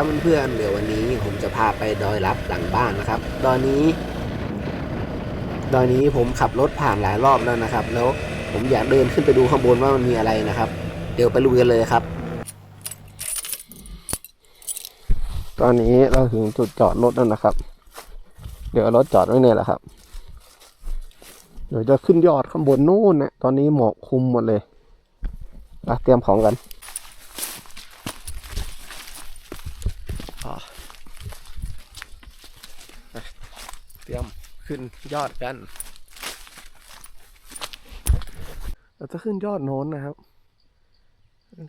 วัสดีครับเพื่อนๆเดี๋ยววันนี้ผมจะพาไปดอยลับหลังบ้านนะครับดอยนี้ ดอยนี้ผมขับรถผ่านหลายรอบแล้วนะครับ แล้วผมอยากเดินขึ้นไปดูข้างบนว่ามันมีอะไรนะครับ เดี๋ยวไปลุยกันเลยครับ ตอนนี้เราถึงจุดจอดรถแล้วนะครับ เดี๋ยวรถจอดไว้เนี่ยแหละครับ เดี๋ยวจะขึ้นยอดข้างบนนู่นนะตอนนี้หมอกคลุมหมดเลยเตรียมของกัน เตรียมขึ้นยอดกัน เราจะขึ้นยอดโน้นนะครับ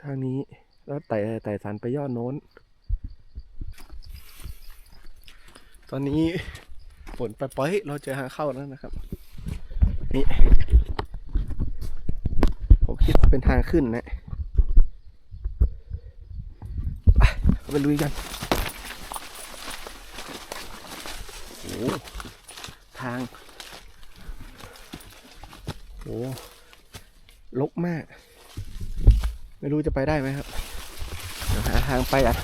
ทางนี้แล้วไต่ไต่สันไปยอดโน้น ตอนนี้ฝนไปล่อยเราเจอทางเข้าแล้วนะครับ นี่ผมคิดว่าเป็นทางขึ้นนะไปเอาไปลุยกัน โอ้ ทางโอ้ลกมาก ไม่รู้จะไปได้ไหมครับ เดี๋ยวหาทางไปอะ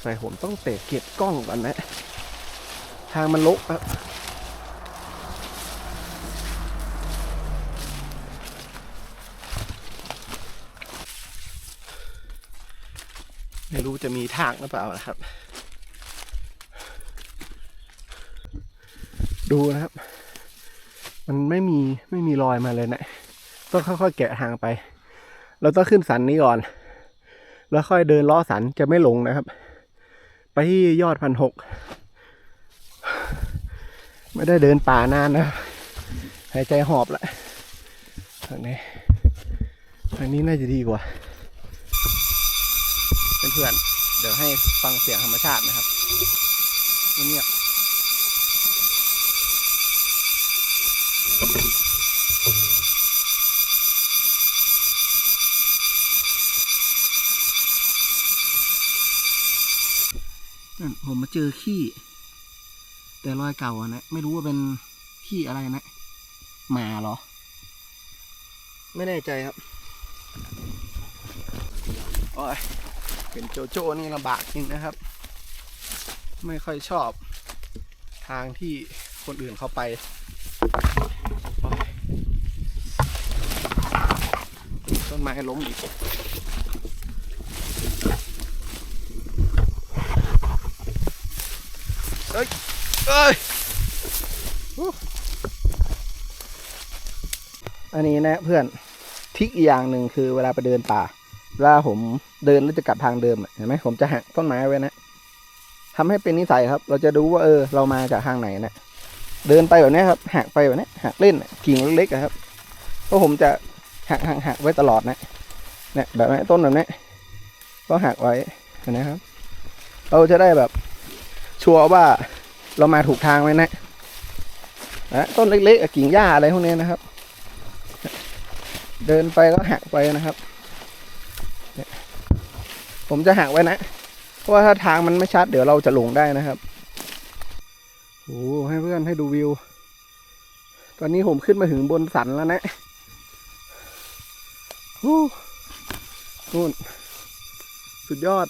ใส่ผมต้องเตะเก็บกล้องก่อนนะ ทางมันลกครับ ไม่รู้จะมีทางหรือเปล่านะครับ ดูนะครับ มันไม่มีไม่มีรอยมาเลยนะต้องค่อยๆแกะทางไป เราต้องขึ้นสันนี้ก่อน แล้วค่อยเดินล้อสันจะไม่หลงนะครับ ไปที่ยอดพันหกไม่ได้เดินป่านานนะหายใจหอบละทางนี้ทางนี้น่าจะดีกว่า เพื่อนๆ เดี๋ยวให้ฟังเสียงธรรมชาตินะครับเงียบนั่นผมมาเจอขี้ แต่รอยเก่าอะนะ ไม่รู้ว่าเป็นขี้อะไรนะหมาเหรอ ไม่แน่ใจครับ โอ้ย เป็นโจโจ้นี่ลำบากจริงนะครับ ไม่ค่อยชอบทางที่คนอื่นเขาไปต้นไม้ล้มอีกเอ้ยเอ้ยอันนี้นะเพื่อนทิกอีกอย่างหนึ่งคือเวลาไปเดินป่า วลาผมเดินแล้วจะกลับทางเดิมเห็นไหมผมจะหักต้นไม้ไว้นะทำให้เป็นนิสัยครับ เราจะรู้ว่าเออ เรามาจากทางไหนนะเดินไปแบบนี้ครับหักไปแบบนี้หักเล่นกิ่งเล็กๆครับเพราะผมจะหักหักหักไว้ตลอดนะเนี่ยแบบนี้ต้นแบบนี้ก็หักไว้เห็นะครับ เราจะได้แบบชัวร์ว่าเรามาถูกทางไหมนะนะต้นเล็กๆกิ่งหญ้าอะไรพวกนี้นะครับ เดินไปก็หักไปนะครับ ผมจะหักไว้นะ เพราะว่าถ้าทางมันไม่ชัดเดี๋ยวเราจะหลงได้นะครับโอ้ให้เพื่อนให้ดูวิว ตอนนี้ผมขึ้นมาถึงบนสันแล้วนะโอ้นู่น สุดยอด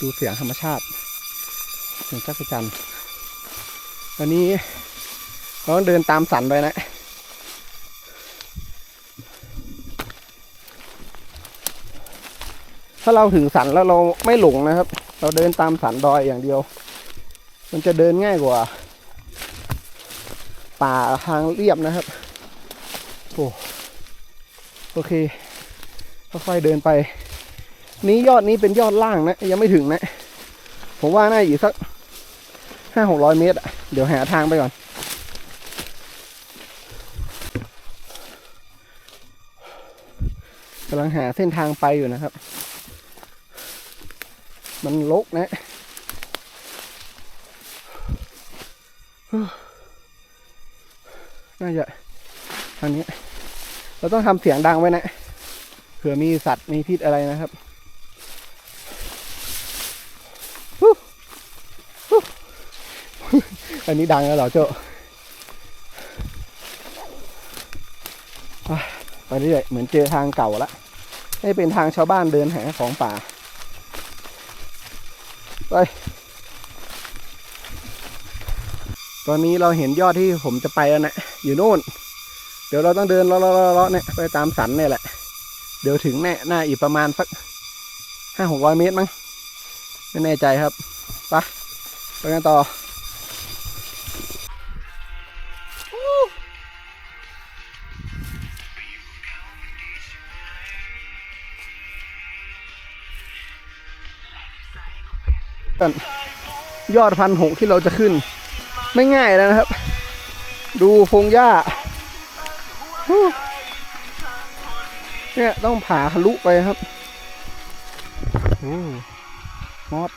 ดูเสียงธรรมชาติเสียงจักรจันทร์ตอนนี้เราต้องเดินตามสันไปนะ ถ้าเราถึงสันแล้วเราไม่หลงนะครับ เราเดินตามสันดอยอย่างเดียว มันจะเดินง่ายกว่า ป่าทางเรียบนะครับโอ้โอเคค่อยๆเดินไป นี้ยอดนี้เป็นยอดล่างนะ ยังไม่ถึงนะ ผมว่าน่าอีกสักห้าหกร้อยเมตรอะเดี๋ยวหาทางไปก่อนกำลังหาเส้นทางไปอยู่นะครับ มันลกนะน่าจะทางนี้ เราต้องทำเสียงดังไว้นะเผื่อมีสัตว์มีพิษอะไรนะครับอันนี้ดังแล้วเหรอโจ้อะไปเรื่อยเหมือนเจอทางเก่าละให้เป็นทางชาวบ้านเดินหาของป่า ไป ตอนนี้เราเห็นยอดที่ผมจะไปแล้วนะ อยู่นู่น เดี๋ยวเราต้องเดินเลาะๆๆเนี่ยไปตามสันเนี่ยแหละ เดี๋ยวถึงแน่หน้าอีกประมาณสักห้าหกร้อยเมตรมั้ง ไม่แน่ใจครับ ไป ไปกันต่อ ต้นยอดพันหกที่เราจะขึ้น ไม่ง่ายแล้วนะครับ ดูพงหญ้าเนี่ยต้องผ่าทะลุไปครับอมอด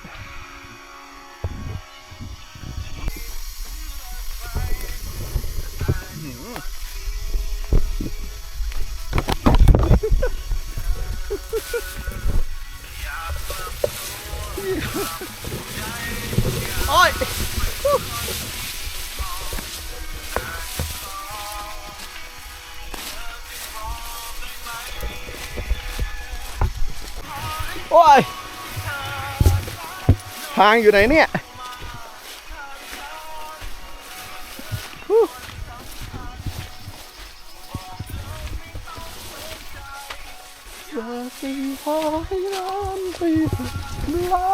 โอ้ยโอ้ย ทางอยู่ไหนเนี่ยฮู้ว่าสิขอให้ร้อนไปลา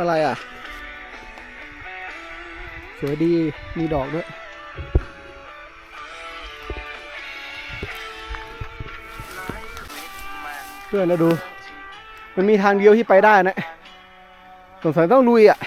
อะไรอะ สวยดีมีดอกด้วยเพื่อนนะดู มันมีทางเดียวที่ไปได้นะสงสัยต้องลุยอะ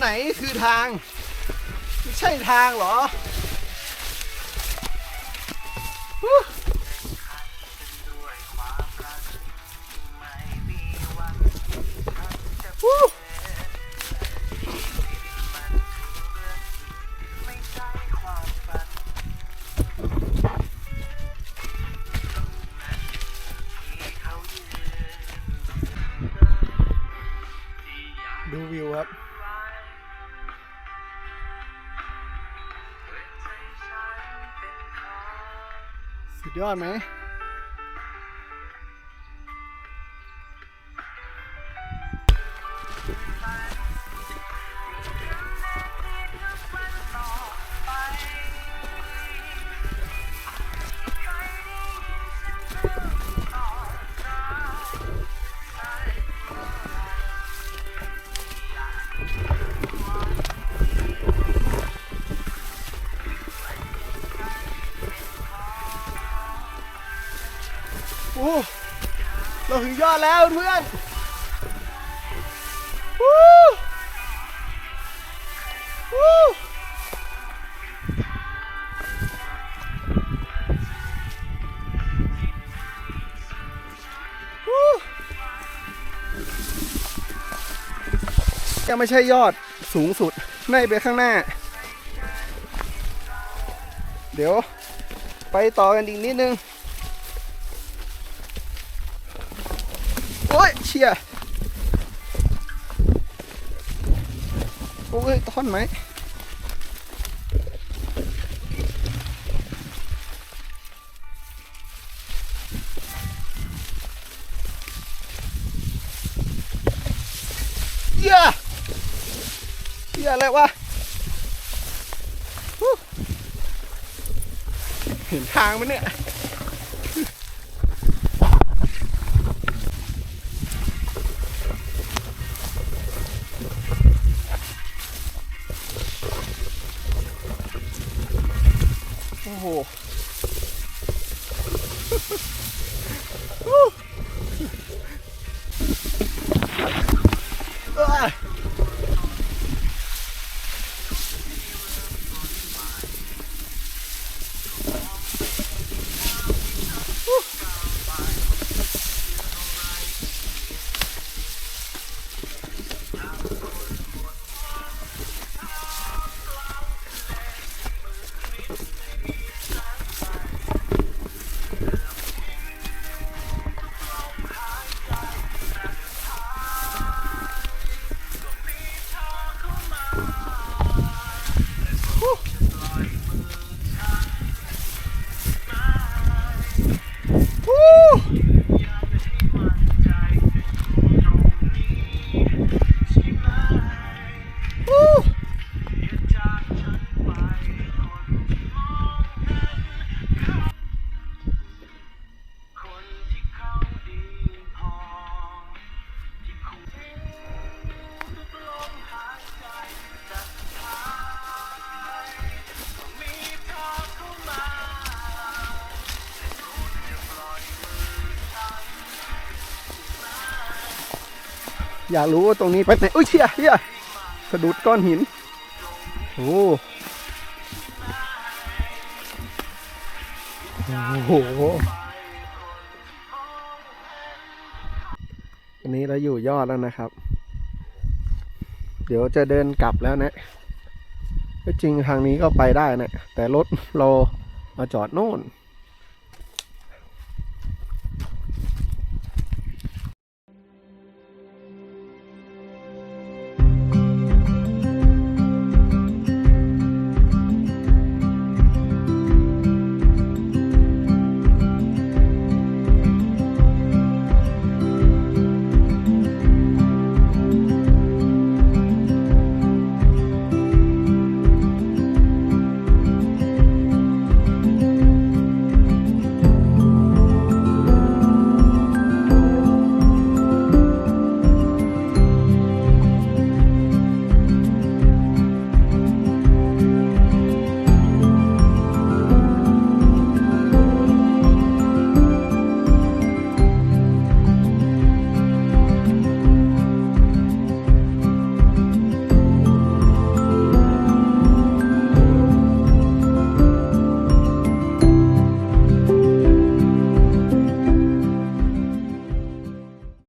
ไหนคือทางไม่ใช่ทางเหรอดูวิวครับ สุดยอดไหม ยอดแล้วเพื่อนวู้วู้วู้ยังไม่ใช่ยอดสูงสุดในไปข้างหน้า เดี๋ยวไปต่อกันอีกนิดนึง โอ้ย เชี่ยโอ้ยท่อนไหมเหี้ยเยอะไรวะเห็นทางมันเนี่ย เอยากรู้ว่าตรงนี้ไปไหนอุ้ยเชี่ยเชี่ยสะดุดก้อนหินโอ้โหอันนี้เราอยู่ยอดแล้วนะครับ เดี๋ยวจะเดินกลับแล้วนะก็จริงทางนี้ก็ไปได้นะ แต่รถเรามาจอดโน่น